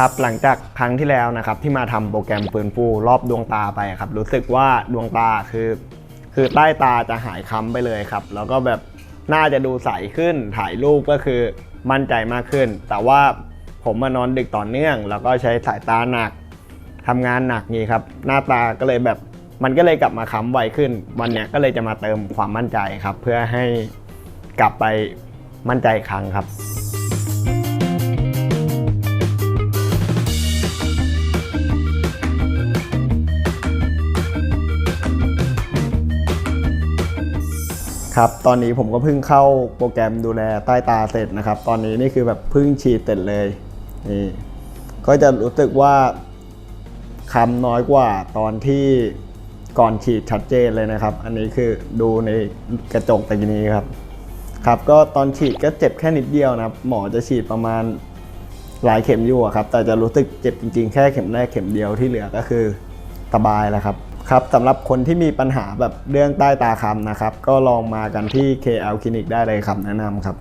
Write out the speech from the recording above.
ครับหลังจากครั้งที่แล้วนะครับที่มาทำโปรแกรมฟื้นฟูรอบดวงตาไปครับรู้สึกว่าดวงตาคือ คือใต้ตาจะหายค้ำไปเลยครับ แล้วก็แบบน่าจะดูใสขึ้นถ่ายรูปก็คือมั่นใจมากขึ้น แต่ว่าผมมานอนดึกต่อเนื่อง แล้วก็ใช้สายตาหนักทำงานหนักนี่ครับ หน้าตาก็เลยแบบมันก็เลยกลับมาค้ำไวขึ้น วันเนี้ยก็เลยจะมาเติมความมั่นใจครับ เพื่อให้กลับไปมั่นใจครั้งครับ ครับตอนนี้ผมก็เพิ่งเข้าโปรแกรมดูแลใต้ตาเสร็จนะครับ ตอนนี้นี่คือแบบเพิ่งฉีดเสร็จเลยนี่ก็จะรู้สึกว่าคำน้อยกว่าตอนที่ก่อนฉีดชัดเจนเลยนะครับ อันนี้คือดูในกระจกตะกี้นี้ครับ ครับก็ตอนฉีดก็เจ็บแค่นิดเดียวนะครับ หมอจะฉีดประมาณหลายเข็มอยู่ครับ แต่จะรู้สึกเจ็บจริงๆ แค่เข็มแรกเข็มเดียวที่เหลือก็คือสบายแล้วครับ ครับสำหรับคนที่มีปัญหาแบบเรื่องใต้ตาคำนะครับ ก็ลองมากันที่ KL Clinic ได้เลยครับแนะนำครับ